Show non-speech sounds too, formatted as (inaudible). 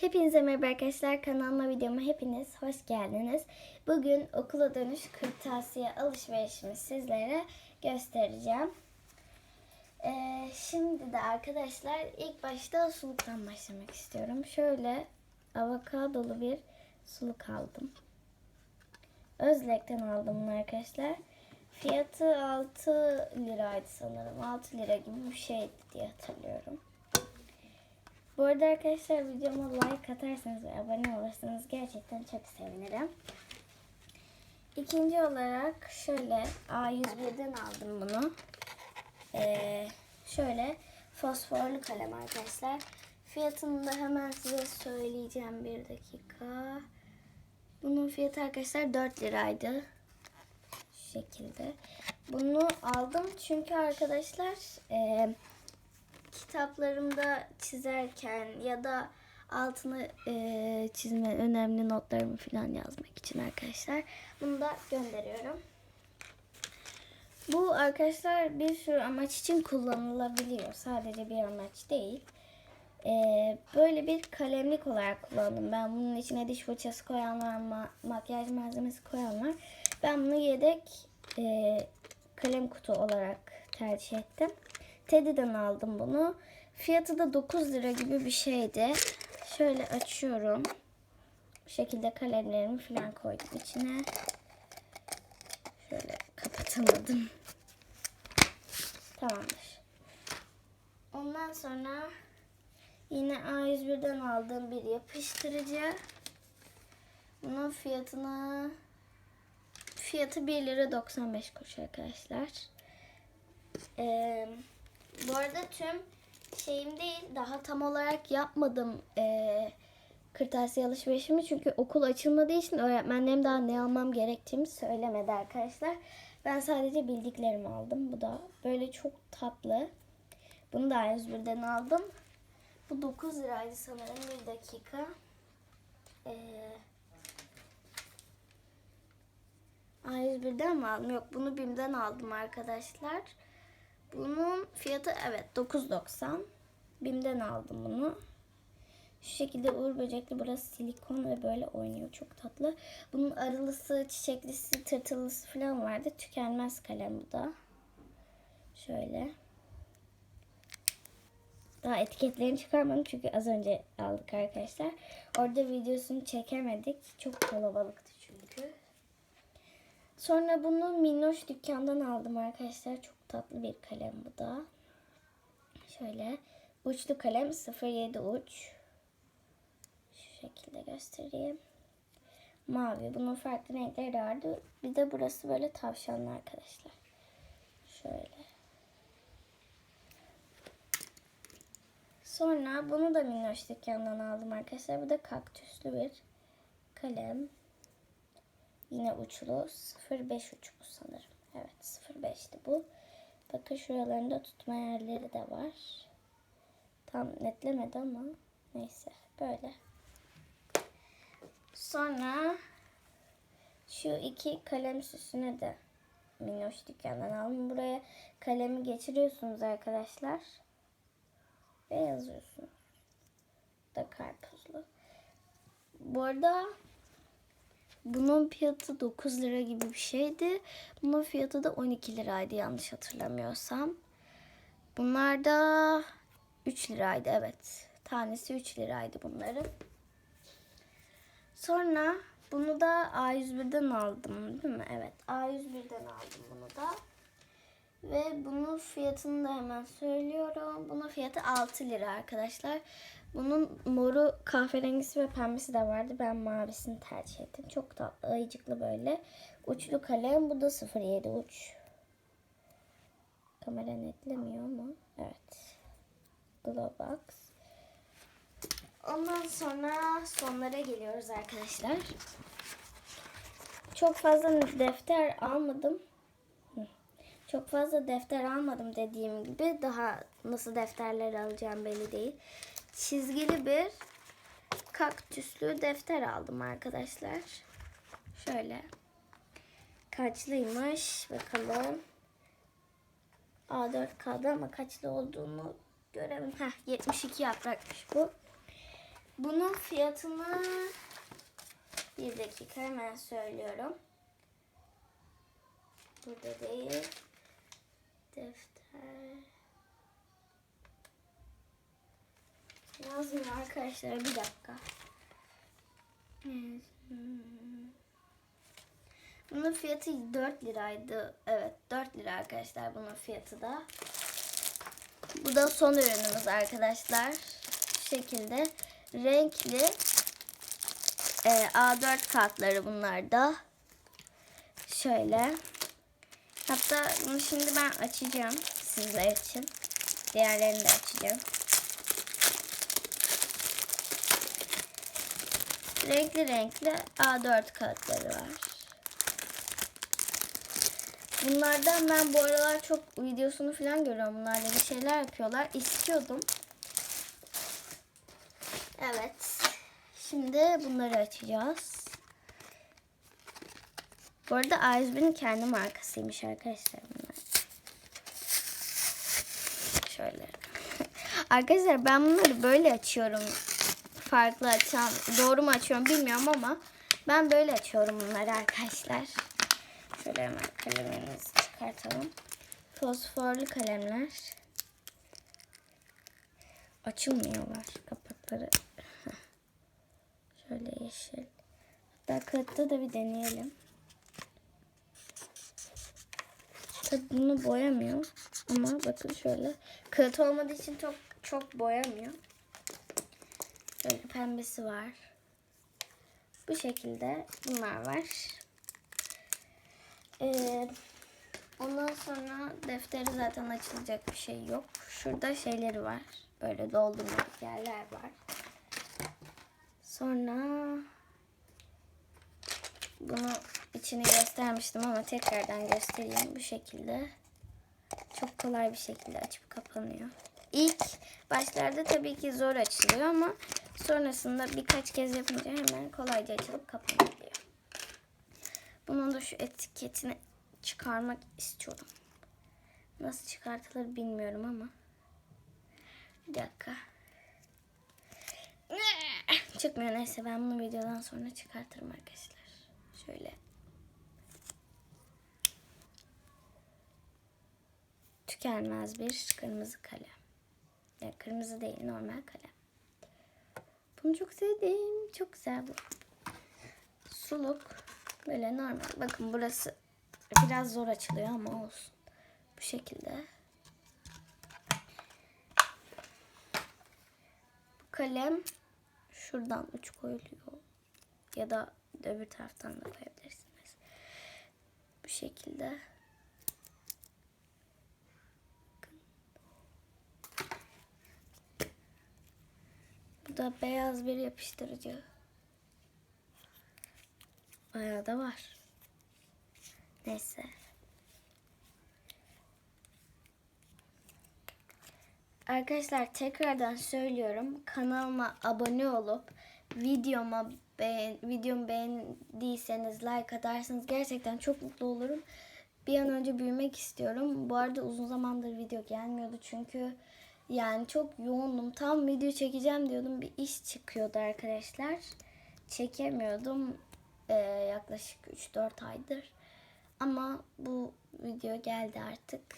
Hepinize merhaba arkadaşlar. Kanalıma videoma hepiniz hoş geldiniz. Bugün okula dönüş kırtasiye alışverişimi sizlere göstereceğim. Ee, şimdi de arkadaşlar ilk başta suluktan başlamak istiyorum. Şöyle avokadolu bir suluk aldım. Özlek'ten aldım bunu arkadaşlar. Fiyatı 6 liraydı sanırım. 6 lira gibi bir şeydi diye hatırlıyorum. Bu arada arkadaşlar videoma like atarsanız ve abone olursanız gerçekten çok sevinirim. İkinci olarak şöyle A101'den aldım bunu. Ee, şöyle fosforlu kalem arkadaşlar. Fiyatını da hemen size söyleyeceğim bir dakika. Bunun fiyatı arkadaşlar 4 liraydı. Şu şekilde. Bunu aldım çünkü arkadaşlar eee kitaplarımda çizerken ya da altına e, çizme önemli notlarımı falan yazmak için arkadaşlar. Bunu da gönderiyorum. Bu arkadaşlar bir sürü amaç için kullanılabiliyor. Sadece bir amaç değil. E, böyle bir kalemlik olarak kullandım. Ben bunun içine diş fırçası koyan var, ma- makyaj malzemesi koyan var. Ben bunu yedek e, kalem kutu olarak tercih ettim. Teddy'den aldım bunu. Fiyatı da 9 lira gibi bir şeydi. Şöyle açıyorum. Bu şekilde kalemlerimi falan koydum içine. Şöyle kapatamadım. Tamamdır. Ondan sonra yine A101'den aldığım bir yapıştırıcı. Bunun fiyatını fiyatı 1 lira 95 kuruş arkadaşlar. Ee, bu arada tüm şeyim değil daha tam olarak yapmadım ee, kırtasiye alışverişimi çünkü okul açılmadığı için öğretmenlerim daha ne almam gerektiğimi söylemedi arkadaşlar. Ben sadece bildiklerimi aldım. Bu da böyle çok tatlı. Bunu da A101'den aldım. Bu 9 liraydı sanırım. Bir dakika. Ee, A101'den mi aldım? Yok bunu BİM'den aldım arkadaşlar. Bunun fiyatı evet 9.90. BİM'den aldım bunu. Şu şekilde uğur böcekli burası silikon ve böyle oynuyor. Çok tatlı. Bunun arılısı, çiçeklisi, tırtıllısı falan vardı. Tükenmez kalem bu da. Şöyle. Daha etiketlerini çıkarmadım çünkü az önce aldık arkadaşlar. Orada videosunu çekemedik. Çok kalabalıktı. Sonra bunu Minnoş dükkandan aldım arkadaşlar. Çok tatlı bir kalem bu da. Şöyle uçlu kalem 07 uç. Şu şekilde göstereyim. Mavi. Bunun farklı renkleri vardı. Bir de burası böyle tavşanlı arkadaşlar. Şöyle. Sonra bunu da Minnoş dükkandan aldım arkadaşlar. Bu da kaktüslü bir kalem. Yine uçlu. 05 uç bu sanırım. Evet 05'ti bu. Bakın şuralarında tutma yerleri de var. Tam netlemedi ama neyse böyle. Sonra şu iki kalem süsünü de Minnoş dükkandan aldım. Buraya kalemi geçiriyorsunuz arkadaşlar. Ve yazıyorsunuz. Da karpuzlu. Bu arada bunun fiyatı 9 lira gibi bir şeydi. Bunun fiyatı da 12 liraydı yanlış hatırlamıyorsam. Bunlar da 3 liraydı evet. Tanesi 3 liraydı bunların. Sonra bunu da A101'den aldım değil mi? Evet A101'den aldım bunu da. Ve bunun fiyatını da hemen söylüyorum. Bunun fiyatı 6 lira arkadaşlar. Bunun moru kahverengisi ve pembesi de vardı. Ben mavisini tercih ettim. Çok tatlı, ayıcıklı böyle. Uçlu kalem. Bu da 07 uç. Kamera netlemiyor ama. Evet. Glowbox. Ondan sonra sonlara geliyoruz arkadaşlar. Çok fazla defter almadım. Çok fazla defter almadım dediğim gibi. Daha nasıl defterler alacağım belli değil. Çizgili bir kaktüslü defter aldım arkadaşlar. Şöyle. Kaçlıymış. Bakalım. A4 kaldı ama kaçlı olduğunu göremedim. Heh, 72 yaprakmış bu. Bunun fiyatını bir dakika hemen söylüyorum. Burada değil. Defter. Yazmıyor arkadaşlar bir dakika. Evet. Bunun fiyatı 4 liraydı. Evet 4 lira arkadaşlar bunun fiyatı da. Bu da son ürünümüz arkadaşlar. Şu şekilde renkli e, A4 kartları bunlar da. Şöyle. Hatta bunu şimdi ben açacağım sizler için. Diğerlerini de açacağım. Renkli renkli A4 kağıtları var. Bunlardan ben bu aralar çok videosunu falan görüyorum. Bunlarla bir şeyler yapıyorlar. İstiyordum. Evet. Şimdi bunları açacağız. Bu arada A101'in kendi markasıymış arkadaşlar bunlar. Şöyle. (laughs) arkadaşlar ben bunları böyle açıyorum. Farklı açan. Doğru mu açıyorum bilmiyorum ama ben böyle açıyorum bunları arkadaşlar. Şöyle hemen kalemimizi çıkartalım. Fosforlu kalemler. Açılmıyorlar kapakları. (laughs) Şöyle yeşil. Hatta kağıtta da bir deneyelim. Tabii bunu boyamıyor. Ama bakın şöyle. Kağıt olmadığı için çok çok boyamıyor. Şöyle pembesi var. Bu şekilde bunlar var. Ee, ondan sonra defteri zaten açılacak bir şey yok. Şurada şeyleri var. Böyle doldurmak yerler var. Sonra bunu içini göstermiştim ama tekrardan göstereyim bu şekilde. Çok kolay bir şekilde açıp kapanıyor. İlk başlarda tabii ki zor açılıyor ama sonrasında birkaç kez yapınca hemen kolayca açılıp kapanabiliyor. Bunun da şu etiketini çıkarmak istiyorum. Nasıl çıkartılır bilmiyorum ama. Bir dakika. Çıkmıyor neyse ben bunu videodan sonra çıkartırım arkadaşlar. Şöyle. Tükenmez bir kırmızı kalem. Ya kırmızı değil normal kalem. Bunu çok sevdim. Çok güzel bu. Suluk. Böyle normal. Bakın burası biraz zor açılıyor ama olsun. Bu şekilde. Bu kalem şuradan uç koyuluyor. Ya da öbür taraftan da koyabilirsiniz. Bu şekilde. Bu da beyaz bir yapıştırıcı. Bayağı da var. Neyse. Arkadaşlar tekrardan söylüyorum. Kanalıma abone olup videoma beğen, videomu beğendiyseniz like atarsanız gerçekten çok mutlu olurum. Bir an önce büyümek istiyorum. Bu arada uzun zamandır video gelmiyordu çünkü yani çok yoğundum. Tam video çekeceğim diyordum. Bir iş çıkıyordu arkadaşlar. Çekemiyordum. Ee, yaklaşık 3-4 aydır. Ama bu video geldi artık.